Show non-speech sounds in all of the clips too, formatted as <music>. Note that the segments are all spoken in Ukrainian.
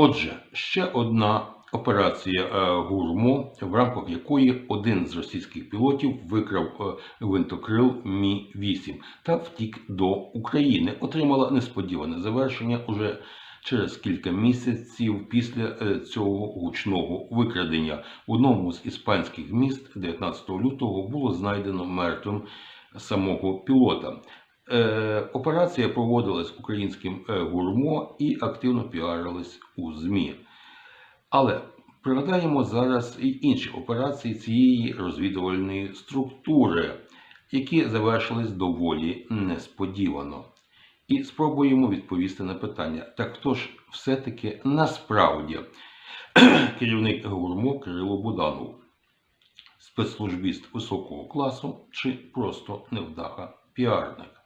Отже, ще одна операція е, Гурмо, в рамках якої один з російських пілотів викрав е, гвинтокрил Мі-8 та втік до України, отримала несподіване завершення уже через кілька місяців після е, цього гучного викрадення. В одному з іспанських міст 19 лютого було знайдено мертвим самого пілота. Е, Операція проводилась українським е, гурмо і активно піарилась у ЗМІ. Але пригадаємо зараз і інші операції цієї розвідувальної структури, які завершились доволі несподівано. І спробуємо відповісти на питання: так хто ж все-таки насправді <clears throat> керівник гурмо Кирило Буданов? Спецслужбіст високого класу чи просто невдаха піарник?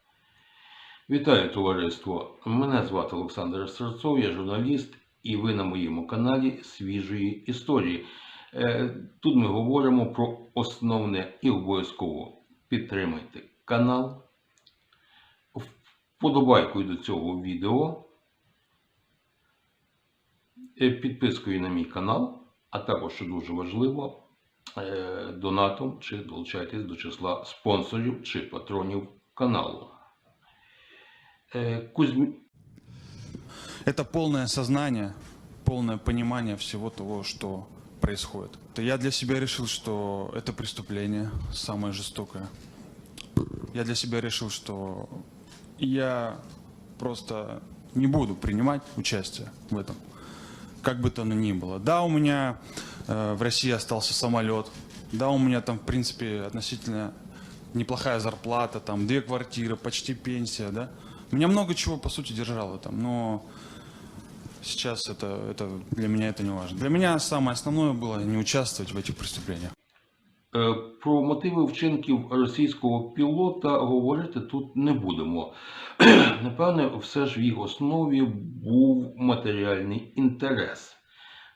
Вітаю товариство! Мене звати Олександр Серцов, я журналіст, і ви на моєму каналі Свіжої історії. Е, Тут ми говоримо про основне і обов'язково підтримайте канал. Вподобайкою до цього відео, е, підпискою на мій канал, а також, що дуже важливо, е, донатом чи долучайтесь до числа спонсорів чи патронів каналу. Е, Кузьмі... Это полное сознание, полное понимание всего того, что происходит. Я для себя решил, что это преступление самое жестокое. Я для себя решил, что я просто не буду принимать участие в этом. Как бы то ни было. Да, у меня э, в России остался самолет. Да, у меня там, в принципе, относительно неплохая зарплата, там две квартиры, почти пенсия, да. Меня много чего, по сути, держало там, но сейчас это, это для меня это не важно. Для меня самое основное было не участвовать в этих преступлениях. Е, Про мотиви вчинків російського пілота говорити тут не будемо. <clears throat> Напевне, все ж в їх основі був матеріальний інтерес.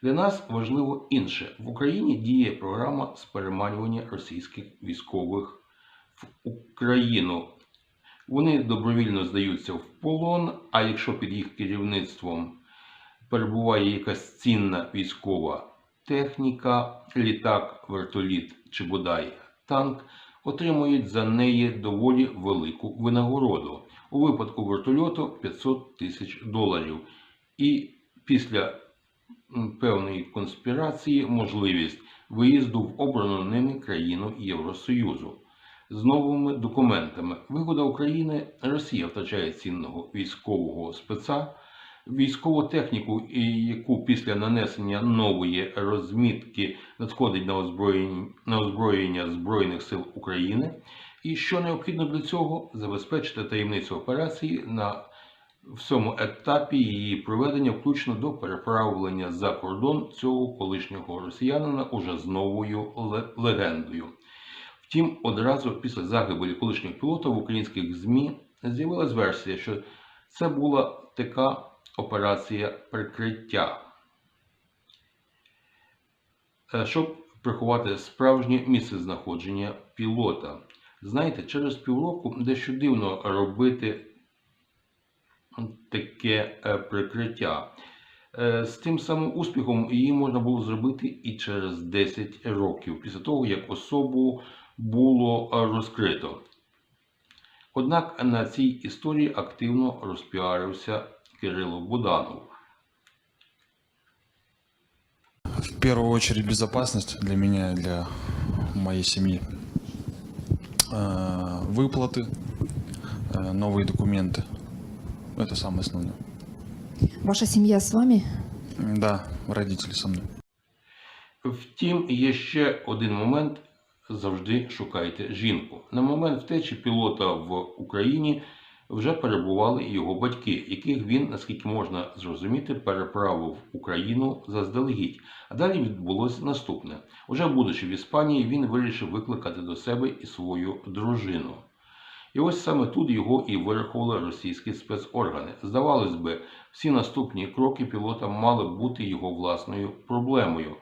Для нас важливо інше. В Україні діє програма з переманювання російських військових в Україну. Вони добровільно здаються в полон, а якщо під їх керівництвом перебуває якась цінна військова техніка, літак, вертоліт чи бодай танк, отримують за неї доволі велику винагороду. У випадку вертольоту 500 тисяч доларів. І після певної конспірації можливість виїзду в обрану ними країну Євросоюзу. З новими документами вигода України Росія втрачає цінного військового спеца, військову техніку, яку після нанесення нової розмітки надходить на озброєння, на озброєння Збройних сил України. І що необхідно для цього забезпечити таємницю операції на всьому етапі її проведення, включно до переправлення за кордон цього колишнього росіянина уже з новою легендою. Втім, одразу після загибелі колишнього пілота в українських ЗМІ з'явилась версія, що це була така операція прикриття, Е, щоб приховати справжнє місцезнаходження пілота. Знаєте, через півроку дещо дивно робити таке е, прикриття. Е, З тим самим успіхом її можна було зробити і через 10 років, після того, як особу було е, розкрито. Однак на цій історії активно розпіарився Кирило Буданов. В первую очередь безопасность для меня и для моей семьи. Э, Выплаты, э, новые документы. Это самое основное. Ваша семья с вами? М, Да, родители со мной. Втім, є ще один момент. Завжди шукайте жінку. На момент втечі пілота в Україні вже перебували його батьки, яких він, наскільки можна зрозуміти, переправив Україну заздалегідь. А далі відбулося наступне. Уже будучи в Іспанії, він вирішив викликати до себе і свою дружину. І ось саме тут його і вирахували російські спецоргани. Здавалось би, всі наступні кроки пілота мали бути його власною проблемою.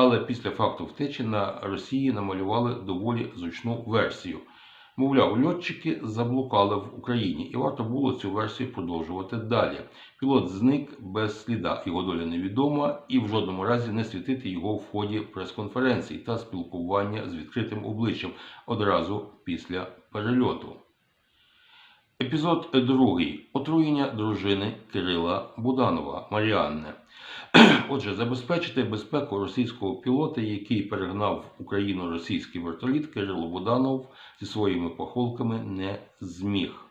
Але після факту втечі на Росії намалювали доволі зручну версію. Мовляв, льотчики заблукали в Україні, і варто було цю версію продовжувати далі. Пілот зник без сліда, його доля невідома, і в жодному разі не світити його в ході прес-конференцій та спілкування з відкритим обличчям одразу після перельоту. Епізод другий. Отруєння дружини Кирила Буданова Маріанни. Отже, забезпечити безпеку російського пілота, який перегнав Україну російський вертоліт, Кирило Буданов зі своїми похолками не зміг.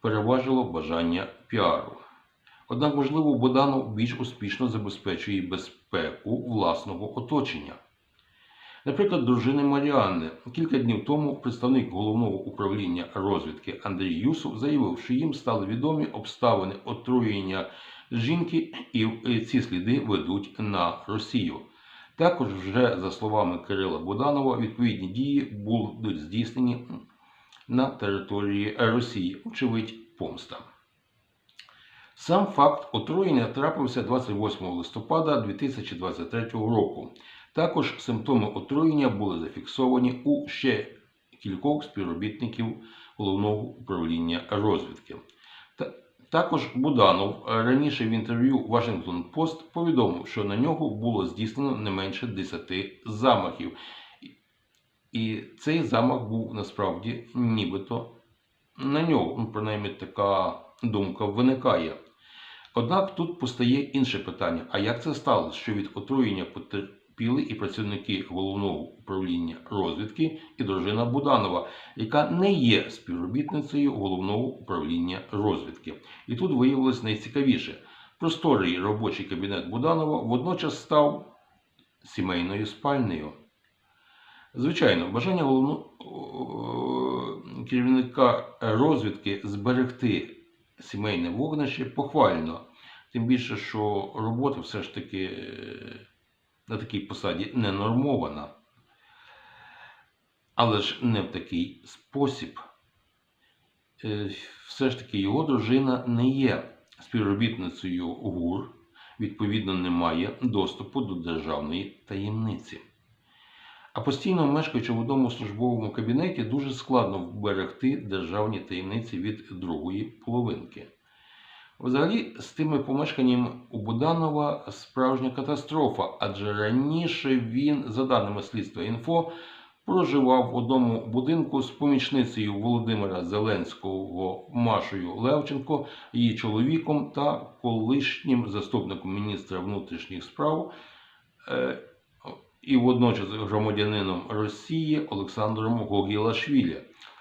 Переважило бажання піару. Однак, можливо, Буданов більш успішно забезпечує безпеку власного оточення. Наприклад, дружини Маріанни. Кілька днів тому представник головного управління розвідки Андрій Юсов заявив, що їм стали відомі обставини отруєння жінки, і ці сліди ведуть на Росію. Також, вже за словами Кирила Буданова, відповідні дії будуть здійснені на території Росії, очевидь, помста. Сам факт отруєння трапився 28 листопада 2023 року. Також симптоми отруєння були зафіксовані у ще кількох співробітників головного управління розвідки. Та- Також Буданов е, раніше в інтерв'ю Washington Post повідомив, що на нього було здійснено не менше 10 замахів. І цей замах був насправді нібито на нього. Ну, принаймні така думка виникає. Однак тут постає інше питання: а як це сталося, що від отруєння потерпіли і працівники головного управління розвідки і дружина Буданова, яка не є співробітницею головного управління розвідки? І тут виявилось найцікавіше: просторий робочий кабінет Буданова водночас став сімейною спальнею. Звичайно, бажання головного е, керівника розвідки зберегти сімейне вогнище похвально. Тим більше, що робота все ж таки е, на такій посаді не нормована. Але ж не в такий спосіб. Е, Все ж таки його дружина не є співробітницею ГУР, відповідно, не має доступу до державної таємниці. А постійно мешкаючи в одному службовому кабінеті, дуже складно вберегти державні таємниці від другої половинки. Взагалі, з тими помешканнями у Буданова справжня катастрофа, адже раніше він, за даними слідства інфо, проживав в одному будинку з помічницею Володимира Зеленського Машою Левченко, її чоловіком та колишнім заступником міністра внутрішніх справ е, і водночас громадянином Росії Олександром Гогілашвілі.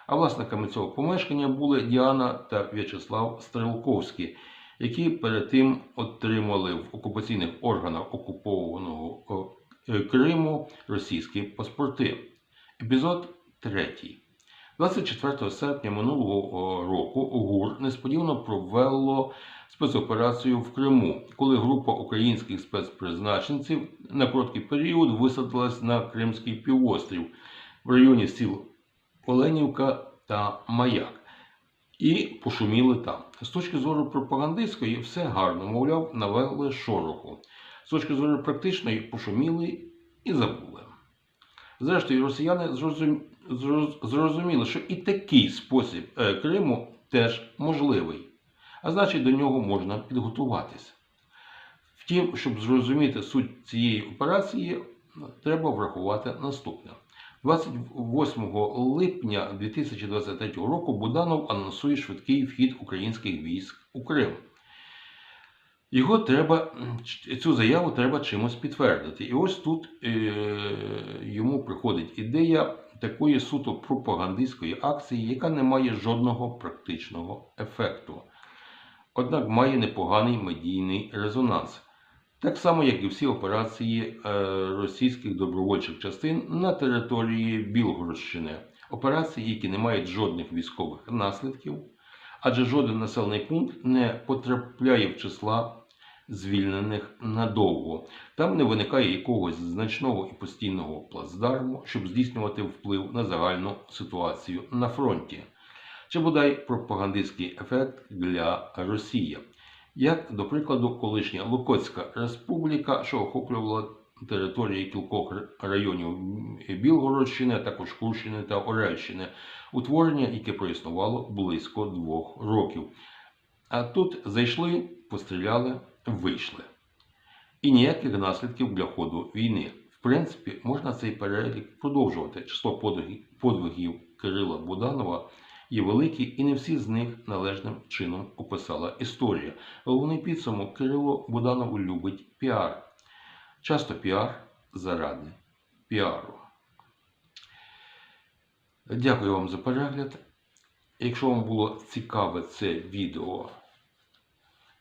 А власниками цього помешкання були Діана та В'ячеслав Стрелковські, які перед тим отримали в окупаційних органах окупованого е, Криму російські паспорти. Епізод 3. 24 серпня минулого року ГУР несподівано провело спецоперацію в Криму, коли група українських спецпризначенців на короткий період висадилась на Кримський півострів в районі сіл Оленівка та Маяк. І пошуміли там. З точки зору пропагандистської, все гарно, мовляв, навели шороху. З точки зору практичної, пошуміли і забули. Зрештою, росіяни зрозум- зроз- зрозуміли, що і такий спосіб е, Криму теж можливий, а значить, до нього можна підготуватися. Втім, щоб зрозуміти суть цієї операції, треба врахувати наступне. 28 липня 2023 року Буданов анонсує швидкий вхід українських військ у Крим. Його треба, цю заяву треба чимось підтвердити. І ось тут е, йому приходить ідея такої суто пропагандистської акції, яка не має жодного практичного ефекту. Однак має непоганий медійний резонанс. Так само, як і всі операції е, російських добровольчих частин на території Білгородщини. Операції, які не мають жодних військових наслідків, адже жоден населений пункт не потрапляє в числа звільнених надовго. Там не виникає якогось значного і постійного плацдарму, щоб здійснювати вплив на загальну ситуацію на фронті. Чи бодай пропагандистський ефект для Росії. Як, до прикладу, колишня Лукотська республіка, що охоплювала території кількох районів Білгородщини, а також Курщини та Орельщини, утворення, яке проіснувало близько двох років. А тут зайшли, постріляли, вийшли. І ніяких наслідків для ходу війни. В принципі, можна цей перелік продовжувати. Число подвигів Кирила Буданова є великі, і не всі з них належним чином описала історія. Головний підсумок Кирило Буданов любить піар. Часто піар заради піару. Дякую вам за перегляд. Якщо вам було цікаве це відео,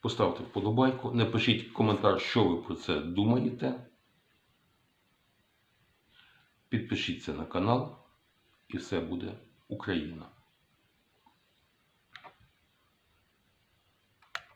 поставте вподобайку, напишіть коментар, що ви про це думаєте. Підпишіться на канал і все буде Україна.